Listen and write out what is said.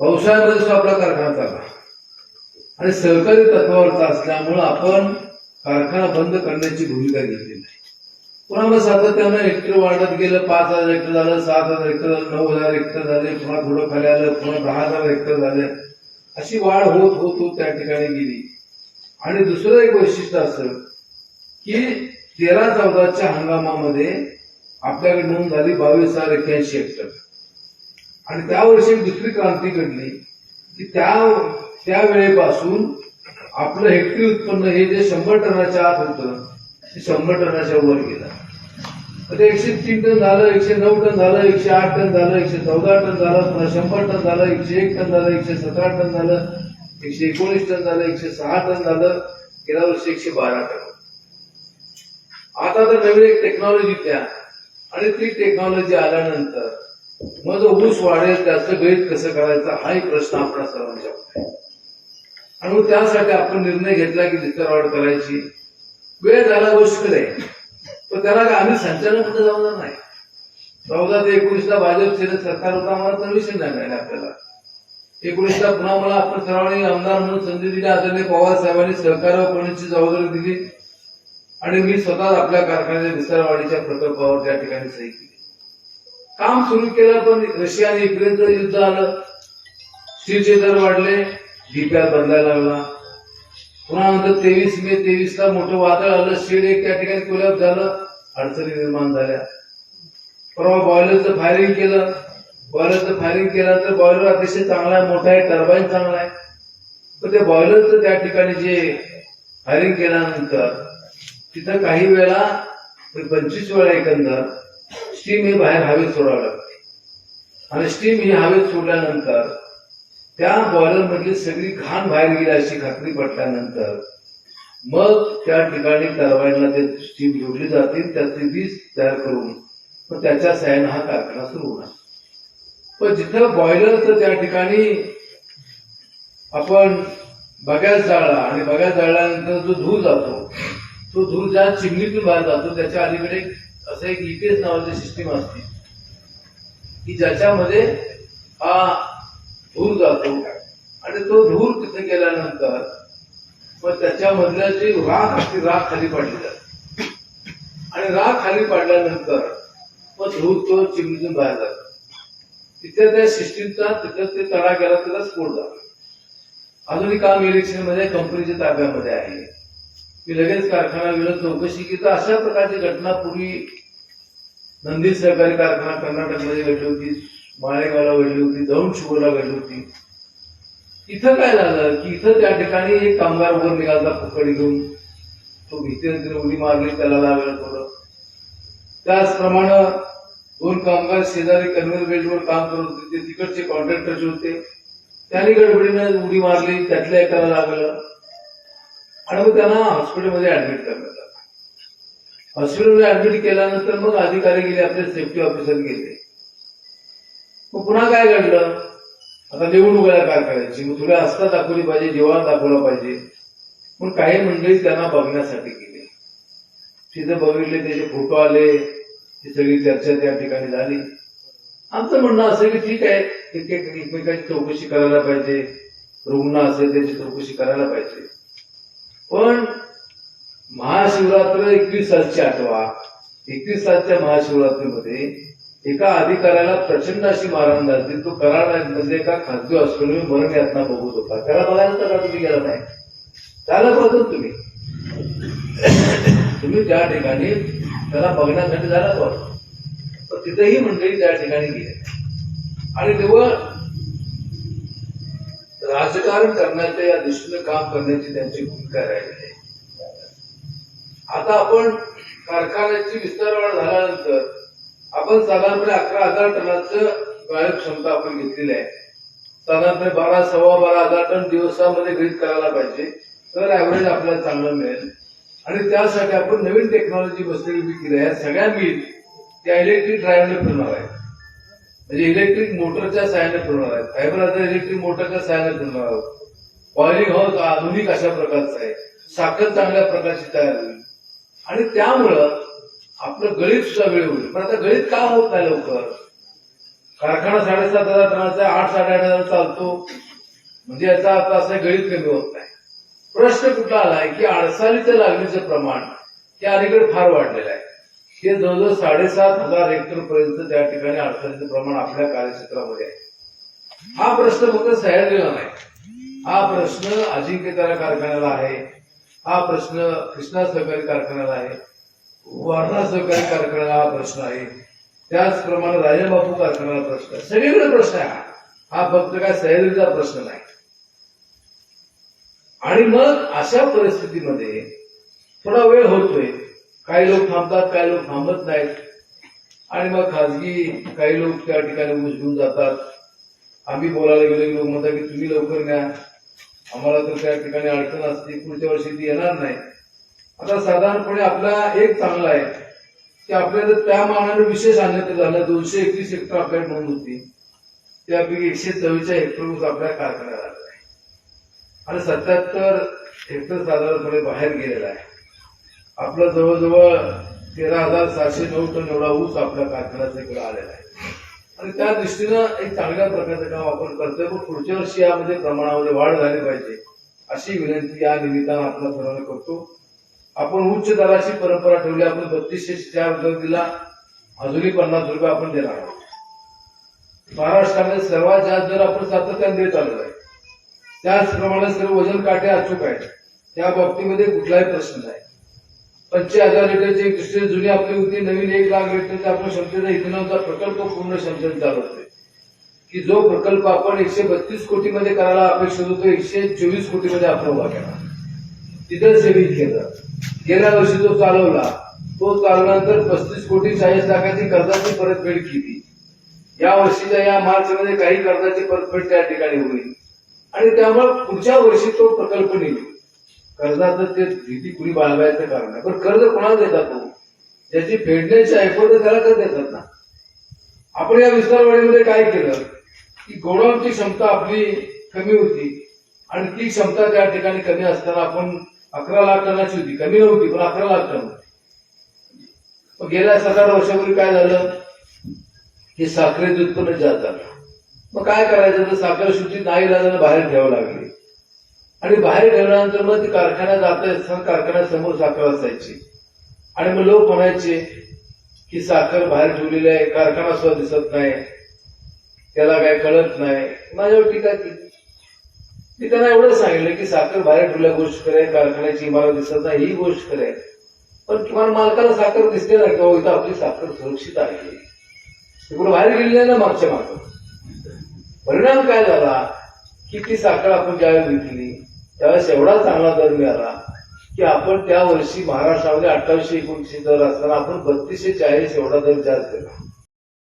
पावसाळ्यामध्ये सुद्धा आपला कारखाना चालला आणि सहकारी तत्वावरचा असल्यामुळं आपण कारखाना बंद करण्याची भूमिका घेतली नाही. पुन्हा मग सातत्यानं हेक्टर वाढत गेलं पाच हजार हेक्टर झालं सात हजार हेक्टर झालं नऊ हजार हेक्टर झाले पुन्हा थोडं खाली आलं पुन्हा दहा हजार हेक्टर झाले. अशी वाढ होत होत होत त्या ठिकाणी गेली. आणि दुसरं एक वैशिष्ट्य असं की तेरा चौदाच्या हंगामामध्ये आपल्याकडे नोंद झाली बावीस हजार एक्क्याऐंशी हेक्टर. आणि त्या वर्षी एक दुसरी क्रांती घडली की त्या त्या वेळेपासून आपलं हेक्टरी उत्पन्न हे जे शंभर टनाच्या आत होतं ते शंभर टनाच्या वर गेलं. तर ते एकशे तीन टन झालं एकशे नऊ टन झालं एकशे आठ टन झालं एकशे चौदा टन झालं पुन्हा शंभर टन झालं एकशे एक टन झालं एकशे सतरा टन झालं एकशे एकोणीस टन झालं एकशे सहा टन झालं गेल्या वर्षी एकशे बारा टन. आता तर नवीन एक टेक्नॉलॉजी त्या. आणि ती टेक्नॉलॉजी आल्यानंतर मग जो ऊस वाढेल त्याचं गळीत कसं करायचं हाही प्रश्न आपण सर्वांच्या आणि मग त्यासाठी आपण निर्णय घेतला की विस्तार वाढ करायची. वेळ झाला गोष्ट आहे. पण त्याला आम्ही संचालनामध्ये जाणार नाही. चौदा ते एकोणीसला भाजप सेनेत सरकार होता आम्हाला कमिशन विषय नाही आपल्याला. एकोणीसला पुन्हा मला आपण सर्वांनी आमदार म्हणून संधी दिली. आदरणीय पवार साहेबांनी सहकार करण्याची जबाबदारी दिली. आणि मी स्वतः आपल्या कारखान्याच्या विस्तारवाढीच्या प्रकल्पावर त्या ठिकाणी सही केली. काम सुरू केलं पण रशिया आणि युक्रेनचं युद्ध आलं. स्टीलचे दर वाढले डीपीआर बदलायला लागला. पुन्हा नंतर तेवीस मे तेवीस ला मोठं वादळ आलं. शेड एक त्या ठिकाणी कोलॅप झालं. अडचणी निर्माण झाल्या. परवा बॉयलरचं फायरिंग केलं. बॉयलरचं फायरिंग केलं तर बॉयलर अतिशय चांगला आहे मोठा आहे टर्बाईन चांगला आहे. पण ते बॉयलरचं त्या ठिकाणी जे फायरिंग केल्यानंतर तिथं काही वेळा पंचवीस वेळा एकंदर स्टीम ही बाहेर हवेत सोडावं लागते. आणि स्टीम ही हवेत सोडल्यानंतर त्या बॉयलर मधली सगळी घाण बाहेर गेली अशी खात्री पटल्यानंतर मग त्या ठिकाणी टर्बाईनला ते स्टीम जोडली जातील त्याचे वीज तयार करून मग त्याच्या सायन हा कारखाना सुरू होणार. पण जिथं बॉयलरचं त्या ठिकाणी आपण बघायला जाळला आणि बघायला जाळल्यानंतर जो धूर जातो तो धूर ज्या चिमणीतून बाहेर जातो त्याच्या अलीकडे असं एक ईपीएस नावाची सिस्टीम असते. की ज्याच्यामध्ये हा धूर जातो. आणि तो धूर तिथे गेल्यानंतर मग त्याच्यामधल्या जी राख असते राख खाली पडली जाते. आणि राख खाली पडल्यानंतर मग धूर तो चिमणीतून बाहेर जातो. तिथे त्या सिस्टीमचा तिथे ते तडा गेला त्याला स्फोट झाला. अजूनही काम इलेक्शनमध्ये कंपनीच्या ताब्यामध्ये आहे. मी लगेच कारखाना विरोध चौकशी की तर अशा प्रकारची घटना पूर्वी नंदी सहकारी कारखाना कर्नाटकमध्ये घडली होती माळेगावला घडली होती दौंड शुगरला घडली होती. इथं काय झालं की इथं त्या ठिकाणी एक कामगार वर निघाला फुकडी घेऊन. तो भीतीने उडी मारली त्याला लागलं थोडं. त्याचप्रमाणे दोन कामगार शेजारी कन्व्हेअर बेल्टवर काम करत होते ते तिकडचे कॉन्ट्रॅक्टरचे होते. त्यांनी गडबडीनं उडी मारली त्यातल्या एकाला लागलं. आणि मग त्यांना हॉस्पिटलमध्ये ऍडमिट करतात हॉस्पिटलमध्ये ऍडमिट केल्यानंतर मग अधिकारी गेले आपले सेफ्टी ऑफिसर गेले. मग पुन्हा काय घडलं? आता निवडणूक काय करायची? मग तुला हस्ता दाखवली पाहिजे जेवण दाखवलं पाहिजे. पण काही मंडळी त्यांना बघण्यासाठी गेले. तिथे बघितले त्याचे फोटो आले ती सगळी चर्चा त्या ठिकाणी झाली. आमचं म्हणणं असं की ठीक आहे एक एकमेकांची चौकशी करायला पाहिजे. रुग्ण असेल त्याची चौकशी करायला पाहिजे. पण महाशिवरात्र एकवीस सालची आठवा. एकवीस सालच्या महाशिवरात्रीमध्ये एका अधिकाऱ्याला प्रचंड अशी मारहाण झाली. तो कराड म्हणजे एका खाजगी हॉस्पिटलमध्ये मरण यातना बघत होता. त्याला बघायला तर का तुम्ही गेला नाही. त्याला बघत तुम्ही. तुम्ही त्या ठिकाणी त्याला बघण्यासाठी झाला बघ. पण तिथेही मंडळी त्या ठिकाणी गेले आणि तेव्हा राजकारण करण्याच्या या दृष्टीनं काम करण्याची त्यांची भूमिका राहिली. आता आपण कारखान्याची विस्तारवाढ झाल्यानंतर आपण साधारणपणे अकरा हजार टनाचं गाळप क्षमता आपण घेतलेली आहे. साधारणपणे बारा सव्वा बारा हजार टन दिवसामध्ये गृहित करायला पाहिजे. तर ऍव्हरेज आपल्याला चांगलं मिळेल. आणि त्यासाठी आपण नवीन टेक्नॉलॉजी बसलेली उभी केली आहे सगळ्या मिल त्या इलेक्ट्रिक ड्राईव्हने फिरणार आहेत. म्हणजे इलेक्ट्रिक मोटरच्या सहाय्याने फिरणार आहेत. फायबर आता इलेक्ट्रिक मोटरच्या सहाय्याने फिरणार आहोत. बॉइलिंग हाऊस आधुनिक अशा प्रकारचं आहे. साखर चांगल्या प्रकारची तयार होईल. आणि त्यामुळं आपलं गळीत सुद्धा वेळ होईल. पण आता गळीत का होत नाही लवकर? कारखाना साडेसात हजार टनाचा आठ साडेआठ हजार चालतो. म्हणजे याचा अर्थ असा गळीत कमी होत नाही. प्रश्न कुठला आलाय की अडसालीचं लागणीचं प्रमाण हे अलीकडे फार वाढलेलं आहे. हे जवळजवळ साडेसात हजार हेक्टर पर्यंत त्या ठिकाणी अडचणीचं प्रमाण आपल्या कार्यक्षेत्रामध्ये आहे. हा प्रश्न फक्त सह्याद्रीला नाही. हा प्रश्न अजिंक्यतारा कारखान्याला आहे. हा प्रश्न कृष्णा सहकारी कारखान्याला आहे. वारणा सहकारी कारखान्याला हा प्रश्न आहे. त्याचप्रमाणे राजाबापू कारखान्याला प्रश्न आहे. सगळीकडे प्रश्न आहे हा. फक्त काय सह्याद्रीचा प्रश्न नाही. आणि मग अशा परिस्थितीमध्ये थोडा वेळ होतोय. काही लोक थांबतात काही लोक थांबत नाहीत. आणि मग खाजगी काही लोक त्या ठिकाणी उचलून जातात. आम्ही बोलायला गेलो लोक म्हणतात की तुम्ही लवकर न्या. आम्हाला तर त्या ठिकाणी अडचण असते पुढच्या वर्षी ती येणार नाही. आता साधारणपणे आपला एक चांगला आहे की आपल्याला त्या मानाने विशेष आणण्यात झालं दोनशे एकवीस हेक्टर आपल्याकडे नोंद होती. त्यापैकी एकशे चव्वेचाळीस हेक्टर ऊस आपल्या कारखान्यात आला आहे. आणि सत्याहत्तर हेक्टर साधारणपणे बाहेर गेलेला आहे. आपलं जवळजवळ तेरा हजार सहाशे नऊ टन एवढा ऊस आपल्या कारखान्याचा इकडे आलेला आहे. आणि त्या दृष्टीनं एक चांगल्या प्रकारचं काम आपण करतोय. पण पुढच्या वर्षी यामध्ये प्रमाणामध्ये वाढ झाली पाहिजे अशी विनंती या निमित्तानं आपण सर्वांना करतो. आपण उच्च दराची परंपरा ठेवली आपण बत्तीसशे चार दर दिला अजूनही पन्नास रुपये आपण देणार आहोत. महाराष्ट्रामध्ये सर्वात जास्त दर आपण सातत्याने देत आलेलो आहे. त्याचप्रमाणे सर्व वजन काटे अचूक आहेत. त्या बाबतीमध्ये कुठलाही प्रश्न नाही. पंचवीस हजार लिटरची एक दुसरी जुनी आपली होती नवीन एक लाख लिटरचा आपण क्षमतेचा इथेनॉलचा प्रकल्प पूर्ण क्षमतेने चालवतोय की जो प्रकल्प आपण एकशे बत्तीस कोटीमध्ये करायला अपेक्षित होतो एकशे चोवीस कोटीमध्ये आपण उभा केला. तिथं सेविंग केलं गेल्या वर्षी जो चालवला तो चालवल्यानंतर पस्तीस कोटी चाळीस लाखाची कर्जाची परतफेड केली. या वर्षीच्या या मार्च मध्ये काही कर्जाची परतफेड त्या ठिकाणी होईल. आणि त्यामुळे पुढच्या वर्षी तो प्रकल्प निघेल. कर्जाचं ते भीती कुणी बाळगायचं कारण आहे पण कर्ज कोणाला देतात तो ज्याची फेडण्याची ऐकवत त्याला कर्ज देतात ना. आपण या विस्तारवाडीमध्ये काय केलं? की गोडाऊनची क्षमता आपली कमी होती आणि ती क्षमता त्या ठिकाणी कमी असताना आपण अकरा लाख टनाची होती. कमी नव्हती पण अकरा लाख टन होती. मग गेल्या सात आठ वर्षापूर्वी काय झालं? की साखरेचं उत्पन्न जातात. मग काय करायचं? तर साखर शुद्धी नाही झाल्यानं बाहेर ठेवावं लागली. आणि बाहेर ठेवल्यानंतर मग ती कारखान्यात जात असताना कारखान्यासमोर साखर असायची. आणि मग लोक म्हणायचे की साखर बाहेर ठेवलेली आहे कारखाना सुद्धा दिसत नाही त्याला काय कळत नाही. माझ्यावर टीका केली. मी त्यांना एवढं सांगितलं की साखर बाहेर ठेवल्या गोष्ट करे कारखान्याची इमारत दिसत नाही ही गोष्ट करे पण किमान मालकाला साखर दिसते ना किंवा हो, इथं आपली साखर सुरक्षित आहे. इकडून बाहेर गेली नाही ना मागच्या मागं? परिणाम काय झाला? की ती साखर आपण ज्यावेळी विकली? त्यावेळेस एवढा चांगला दर मिळाला की आपण त्या वर्षी महाराष्ट्रामध्ये अठ्ठावीसशे एकोणीसशे दर असताना आपण बत्तीसशे चाळीस एवढा दर जास्त केला.